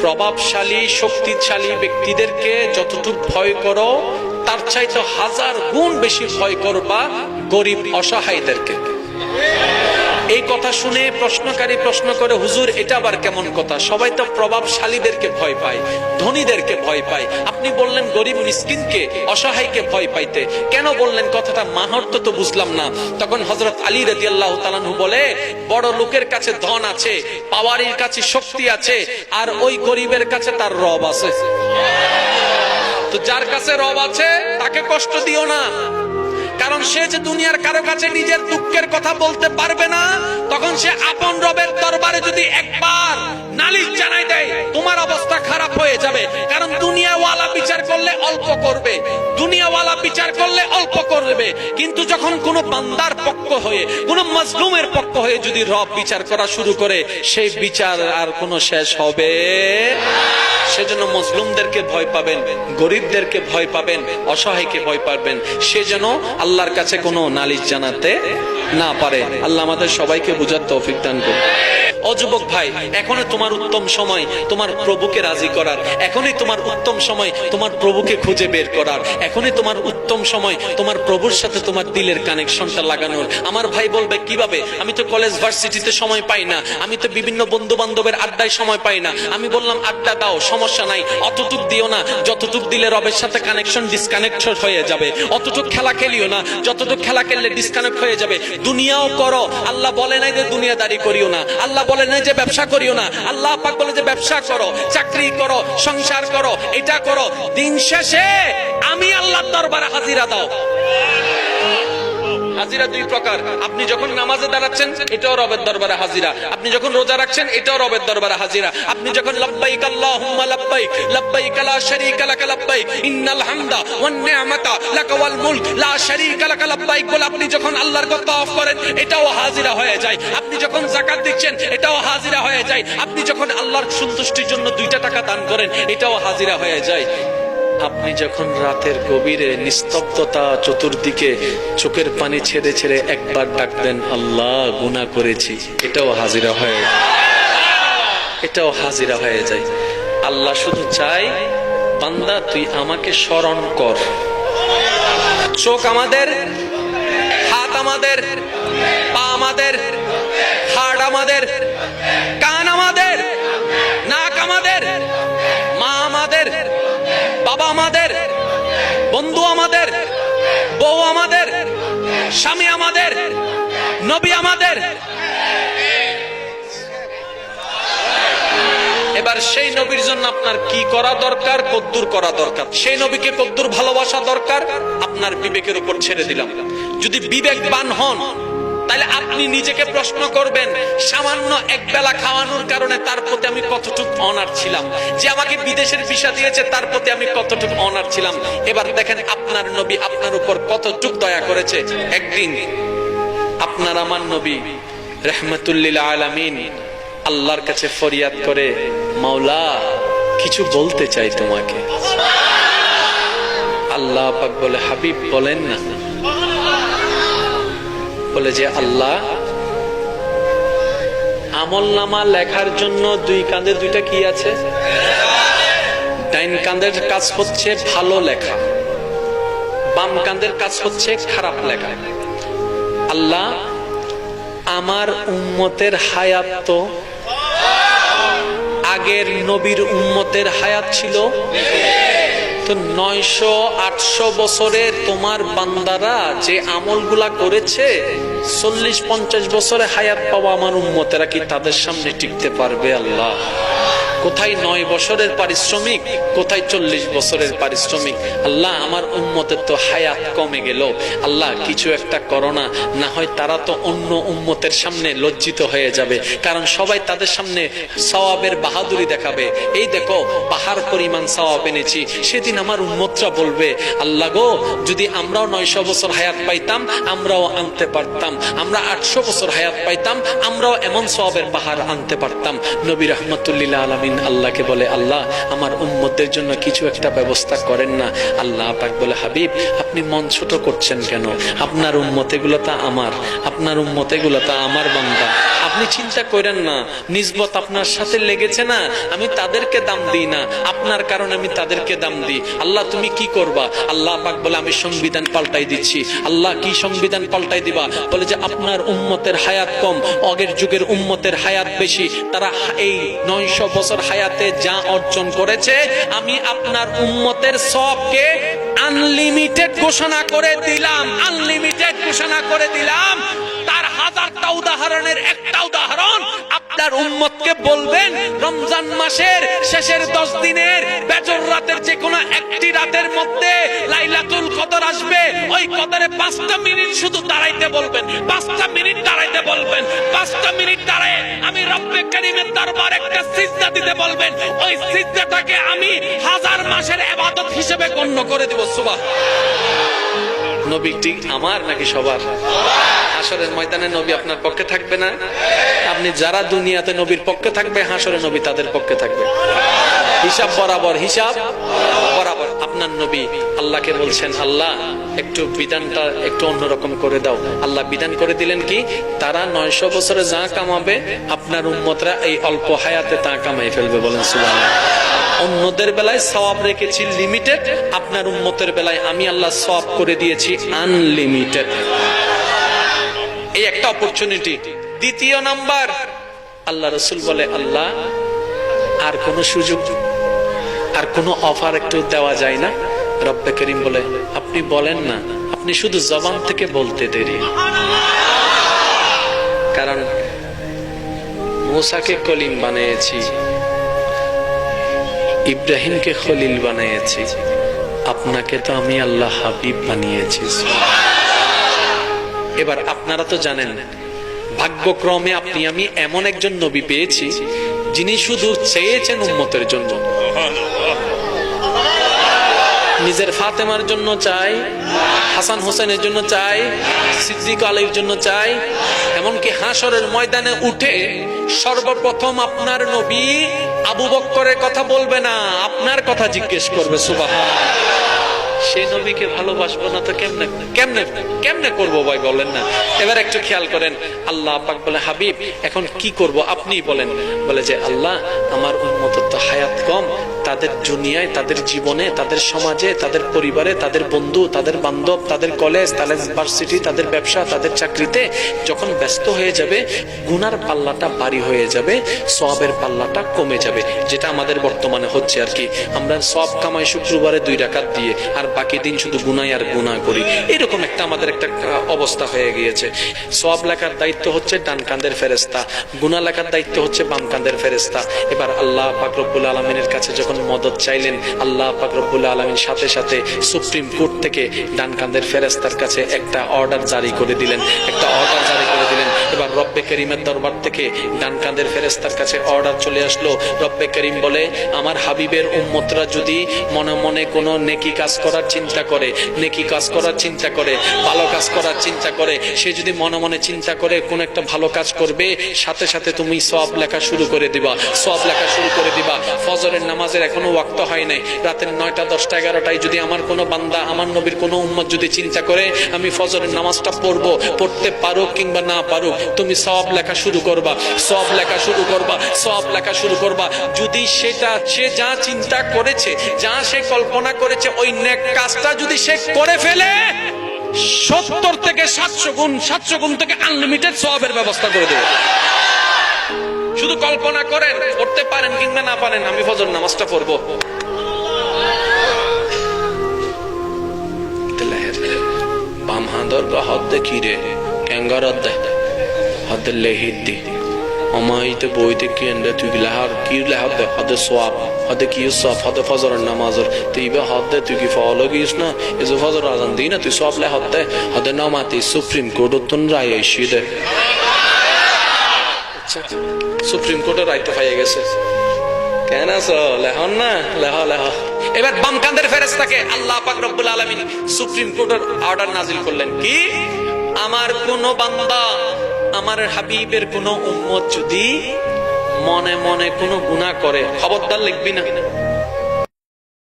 প্রভাবশালী, শক্তিশালী ব্যক্তিদেরকে যতটুকু ভয় করো, তার চাইতে হাজার গুণ বেশি ভয় করবা গরিব অসহায়দেরকে। এই কথা শুনে প্রশ্নকারী প্রশ্ন করে, হুজুর, এটা আবার কেমন কথা? সবাই তো প্রভাবশালীদেরকে ভয় পায়, ধনীদেরকে ভয় পায়। আপনি বললেন গরিব মিসকিনকে, অসহায়কে ভয় পাইতে। কেন বললেন কথাটা? মাহর্ত তো বুঝলাম না। তখন হজরত আলী রাজি আল্লাহ তালানহু বলে, বড় লোকের কাছে ধন আছে, পাওয়ারির কাছে শক্তি আছে, আর ওই গরিবের কাছে তার রব আছে। তো যার কাছে রব আছে, তাকে কষ্ট দিও না। কারণ সে যে দুনিয়ার কারও কাছে নিজের দুঃখের কথা বলতে পারবে না, তখন সে আপন রবের দরবারে যদি একবার নালিশ জানাই দেয়, তোমার অবস্থা খারাপ হয়ে যাবে, কারণ দুনিয়াওয়ালা বিচার করলে অল্প করবে। দুনিয়াওয়ালা বিচার করলে অল্প করবে। কিন্তু যখন কোনো বান্দার পক্ষ হয়ে, কোনো মজলুমের পক্ষ হয়ে যদি রব বিচার করা শুরু করে, সেই বিচার আর কোনো শেষ হবে সেজন্য মুসলিমদেরকে ভয় পাবেন, গরিবদেরকে ভয় পাবেন, অসহায়কে ভয় পাবেন। সে যেন আল্লাহর কাছে কোনো নালিশ জানাতে না পারে। আল্লাহ আমাদের সবাইকে বুঝার তৌফিক দান করুন। ও যুবক ভাই, এখনই তোমার উত্তম সময় তোমার প্রভুকে রাজি করার। এখনই তোমার উত্তম সময় তোমার প্রভুকে খুঁজে বের করার। এখনই তোমার উত্তম সময় তোমার প্রভুর সাথে তোমার দিলের কানেকশনটা লাগানোর। আমার ভাই বলবে, কীভাবে? আমি তো কলেজ ভার্সিটিতে সময় পাই না। আমি তো বিভিন্ন বন্ধু বান্ধবের আড্ডায় সময় পাই না। আমি বললাম, আড্ডা দাও, সমস্যা নাই। অতটুক দিও না। যতটুক দিলে রবের সাথে কানেকশন ডিসকানেক্ট হয়ে যাবে। অতটুক খেলা খেলিও না। যতটুক খেলা খেললে ডিসকানেক্ট হয়ে যাবে। দুনিয়াও করো। আল্লাহ বলে নাই যে দুনিয়া দুনিয়াদারি করিও না। আল্লাহ বলে যে ব্যবসা করিও না। আল্লাহ পাক বলে যে ব্যবসা করো, চাকরি করো, সংসার করো, এটা করো। দিন শেষে আমি আল্লাহ দরবারে হাজিরা দাও। হাজিরা দুই প্রকার। আপনি যখন নামাজে দাঁড়াচ্ছেন, এটাও রবের দরবারে হাজিরা। আপনি যখন রোজা রাখছেন, এটাও রবের দরবারে হাজিরা। আপনি যখন লাব্বাইক আল্লাহুম্মা লাব্বাইক লাব্বাইক লা শারীকা লাকা লাব্বাইক, ইন্নাল হামদা ওয়ান নি'মাতা লাকা ওয়াল লা শারীকা লাকা লাব্বাইক বলে আপনি যখন আল্লাহর কথা অফ করেন, এটাও হাজিরা হয়ে যায়। আপনি যখন যাকাত দিচ্ছেন, এটাও হাজিরা হয়ে যায়। আপনি যখন আল্লাহর সন্তুষ্টির জন্য দুইটা টাকা দান করেন, এটাও হাজিরা হয়ে যায়। আপনি যখন রাতের গভীরে নিস্তব্ধতা চতুর্দিকে চোখের পানি ছেড়ে ছেড়ে একবার ডাকবেন, আল্লাহ, গুনাহ করেছি। এটাও হাজিরা হয়ে এটাও হাজিরা হয়ে যায়। আল্লাহ শুধু চাই বান্দা, তুই আমাকে স্মরণ কর। চোখ আমাদের, হাত আমাদের, পা আমাদের হাট আমাদের স্বামী আমাদের, নবী আমাদের। এবার সেই নবীর জন্য আপনার কি করা দরকার, কদ্দুর করা দরকার? সেই নবীকে কদ্দুর ভালোবাসা দরকার, আপনার বিবেকের উপর ছেড়ে দিলাম। যদি বিবেকবান হন তাহলে আপনি নিজেকে প্রশ্ন করবেন, সামান্য এক বেলা খাওয়ানোর কারণে তার প্রতি আমি কতটুকু অনার ছিলাম? যে আমাকে বিদেশের ভিসা দিয়েছে, তার প্রতি আমি কতটুকু অনার ছিলাম? এবার দেখেন আপনার নবী আপনার উপর কতটুক দয়া করেছে। একদিন, আপনার আমার নবী, রহমতুল্লিল আলামিন, আল্লাহর কাছে ফরিয়াদ করে, মাওলা, কিছু বলতে চাই তোমাকে। আল্লাহ পাক বলে, হাবিব, বলেন না। বলে যে, আল্লাহ, আমল নামা লেখার জন্য দুই কাঁধে দুইটা কি আছে? ডাইন কাঁধের কাজ হচ্ছে ভালো লেখা, বাম কাঁধের কাজ হচ্ছে খারাপ লেখা। আল্লাহ, আমার উম্মতের হায়াত তো আগের নবীর উম্মতের হায়াত ছিল। তো নয়শো, আটশো বছরে তোমার বান্দারা যে আমলগুলা করেছে, চল্লিশ, পঞ্চাশ বছরে হায়াত পাওয়া আমার উম্মতেরা কি তাদের সামনে টিকতে পারবে আল্লাহ? কোথায় নয় বছরের পারিশ্রমিক, কোথায় চল্লিশ বছরের পারিশ্রমিক? আল্লাহ, আমার উম্মতের তো হায়াত কমে গেল। আল্লাহ, কিছু একটা করোনা না হয় তারা তো অন্য উম্মতের সামনে লজ্জিত হয়ে যাবে। কারণ সবাই তাদের সামনে সওয়াবের বাহাদুরি দেখাবে। এই দেখো, পাহাড় পরিমাণ সওয়াব এনেছি, সেদিন আমার উম্মতরা বলবে, আল্লাহ গো, যদি আমরাও নয়শো বছর হায়াত পাইতাম, আমরাও আনতে পারতাম। আমরা আটশো বছর হায়াত পাইতাম, আমরাও এমন সওয়াবের পাহাড় আনতে পারতাম। নবী রহমতুল্লিল্লাহ আলমিন আলামিন আল্লাহকে বলে, আল্লাহ, আমার উম্মতের জন্য কিছু একটা ব্যবস্থা করেন না। আল্লাহ পাক বলে, হাবিব, আপনি মন ছোট করছেন কেন? আপনার উম্মত এগুলো তা আমার। আপনার উম্মত এগুলো তা আমার বান্দা। আপনি চিন্তা করেন না নিজবত আপনার সাথে লেগেছে না, আমি তাদেরকে দাম দিই না। আপনার কারণে আমি তাদেরকে দাম দিই। আল্লাহ, তুমি কি করবা? আল্লাহ পাক বলে, আমি সংবিধান পাল্টাই দিচ্ছি। আল্লাহ কি সংবিধান পাল্টাই দিবা? বলে যে, আপনার উম্মতের হায়াত কম আগের যুগের উম্মতের হায়াত বেশি। তারা এই নয়শো বছর হায়াতে যা অর্জন করেছে, আমি আপনার উম্মতের সবকে আনলিমিটেড ঘোষণা করে দিলাম আনলিমিটেড ঘোষণা করে দিলাম। তার হাজারটা উদাহরণের একটা উদাহরণ আপনার উম্মতকে বলবেন, রমজান মাসের শেষের দশ দিনের বেজর রাতের যে কোনো একটি রাতের মধ্যে লাইলাতুল কদর আসবে, ওই কদরে পাঁচটা মিনিট শুধু দাঁড়াইতে বলবেন, পাঁচটা মিনিট দাঁড়াইতে বলবেন, পাঁচটা মিনিট দাঁড়ায় আমি রব্বে করিমের একটা সিজদা দিতে বলবেন। ওই সিজদাটাকে আমি হাজার মাসের হিসেবে গণ্য করে দিব সুবাহ নবী ঠিক আমার নাকি সবার? হাসরের ময়দানে নবী আপনার পক্ষে থাকবে না? আপনি যারা দুনিয়াতে নবীর পক্ষে থাকবে হাসরে নবী তাদের পক্ষে থাকবে। হিসাব বরাবর হিসাব। আপনার নবী, আল্লাহকে বলছেন, আল্লাহ, একটু বিধানটা একটু অন্যরকম করে দাও। আল্লাহ বিধান করে দিলেন কি? তারা নয়শো বছরে যা কামাবে, আপনার এই অল্প হায়াতে তা কামাই ফেলবে বলেন সুবাহ অন্যদের বেলায় সওয়াব রেখেছি লিমিটেড আপনার উম্মতের বেলায় আমি আল্লাহ সওয়াব করে দিয়েছি আনলিমিটেড এই একটা অপরচুনিটি দ্বিতীয় নাম্বার, আল্লাহ রসুল বলে, আল্লাহ, আর কোন সুযোগ আর কোন অফার একটু দেওয়া যায় না? রব্বে করিম বলে, আপনি বলেন না, আপনি শুধু জবান থেকে বলতে দেরি। কারণ মুসাকে কলিম বানিয়েছি, ইব্রাহিমকে খলিল বানিয়েছি, আপনাকে তো আমি আল্লাহ হাবিব বানিয়েছি। এবার আপনারা তো জানেন, ভাগ্যক্রমে আপনি, আমি এমন একজন নবী পেয়েছি যিনি শুধু চেয়েছেন উম্মতের জন্য। নিজের ফাতেমার জন্য চাই, হাসান হোসেনের জন্য চাই, সিদ্দিক আলীর জন্য চাই, এমনকি হাসরের ময়দানে উঠে সর্বপ্রথম আপনার নবী আবু বক্করের কথা বলবে না, আপনার কথা জিজ্ঞেস করবে সুবাহ সেই নবীকে ভালোবাসবো না তো কেমনে কেমনে কেমনে করব ভাই বলেন না? এবার একটু খেয়াল করেন, আল্লাহ আপাক বলে, হাবিব, এখন কি করব আপনি বলেন। বলে যে, আল্লাহ, আমার উন্মত তো হায়াত কম তাদের দুনিয়ায়, তাদের জীবনে, তাদের সমাজে, তাদের পরিবারে, তাদের বন্ধু, তাদের বান্ধব, তাদের কলেজ, তাদের ভার্সিটি তাদের ব্যবসা, তাদের চাকরিতে যখন ব্যস্ত হয়ে যাবে, গুনার পাল্লাটা ভারী হয়ে যাবে সবের পাল্লাটা কমে যাবে, যেটা আমাদের বর্তমানে হচ্ছে আর কি। আমরা সব কামাই শুক্রবারে দুই রাকাত দিয়ে, আর বাকি দিন শুধু গুনাই আর গুনাহ করি। এরকম একটা আমাদের একটা অবস্থা হয়ে গিয়েছে। সব লেখার দায়িত্ব হচ্ছে ডান কান্দের ফেরেস্তা গুনা লেখার দায়িত্ব হচ্ছে বাম কান্দের ফেরেস্তা এবার আল্লাহ পাক রব্বুল আলমিনের কাছে যখন মদত চাইলেন, আল্লাহ পাক রব্বুল আলমিন সাথে সাথে সুপ্রিম কোর্ট থেকে ডানকান্দের ফেরেস্তার কাছে একটা অর্ডার জারি করে দিলেন। একটা অর্ডার জারি করে দিলেন। এবার রব্বে করিমের দরবার থেকে ডান কান্দের ফেরেস্তার কাছে অর্ডার চলে আসলো। রব্বে করিম বলে, আমার হাবিবের উম্মতরা যদি মনে মনে কোনো নেকি কাজ করার চিন্তা করে, নেকি কাজ করার চিন্তা করে, ভালো কাজ করার চিন্তা করে, সে যদি মনে মনে চিন্তা করে কোন একটা ভালো কাজ করবে, সাথে সাথে তুমি সব লেখা শুরু করে দিবা সব লেখা শুরু করে দিবা। ফজরের নামাজের এখনও ওয়াক্ত হয় নাই। রাতের নয়টা, দশটা, এগারোটায় যদি আমার কোনো বান্দা, আমার নবীর কোনো উম্মত যদি চিন্তা করে, আমি ফজরের নামাজটা পড়ব, পড়তে পারো কিংবা না পারো তুমি সব লেখা শুরু করবা, সব লেখা শুরু করবা, সব লেখা শুরু করবা। যদি সেটা সে যা চিন্তা করেছে, যা সে কল্পনা করেছে, ওই নেক কাজটা যদি সে করে ফেলে, সত্তর থেকে সাতশো গুণ সাতশো গুণ থেকে আনলিমিটেড সবের ব্যবস্থা করে দেবে। শুধু কল্পনা করেন করতে পারেন কিংবা না পারেন, আমি ফজর নামাজটা পড়ব। বাম হাঁদর হদ্দে কিরে ক্যাঙ্গার অদ্দে হদ্দে। অমাইতে বইতে কি এন্ডে তুই লাহার, কি লাহার দে হদে সোয়াব কি সব ফজর নামাজর। তুই বে হদে তুই কি ফলো গিস না? এজো ফজর আজান দি না, তুই সব লে নামাতি সুপ্রিম কোর্ট তুন রায় দে। সুপ্রিম কোর্টের রাইতে পাইয়ে গেছে। কেন লেহন না? লেহ লেহ। এবার বাম কান্দের ফেরেস্তাকে আল্লাহ পাক রব্বুল আলামিন সুপ্রিম কোর্টের অর্ডার নাজিল করলেন। কি? আমার কোন বান্দা আমার হাবিবের কোন উম্মত যদি মনে মনে কোনো গুণা করে খবরদার লিখবি না।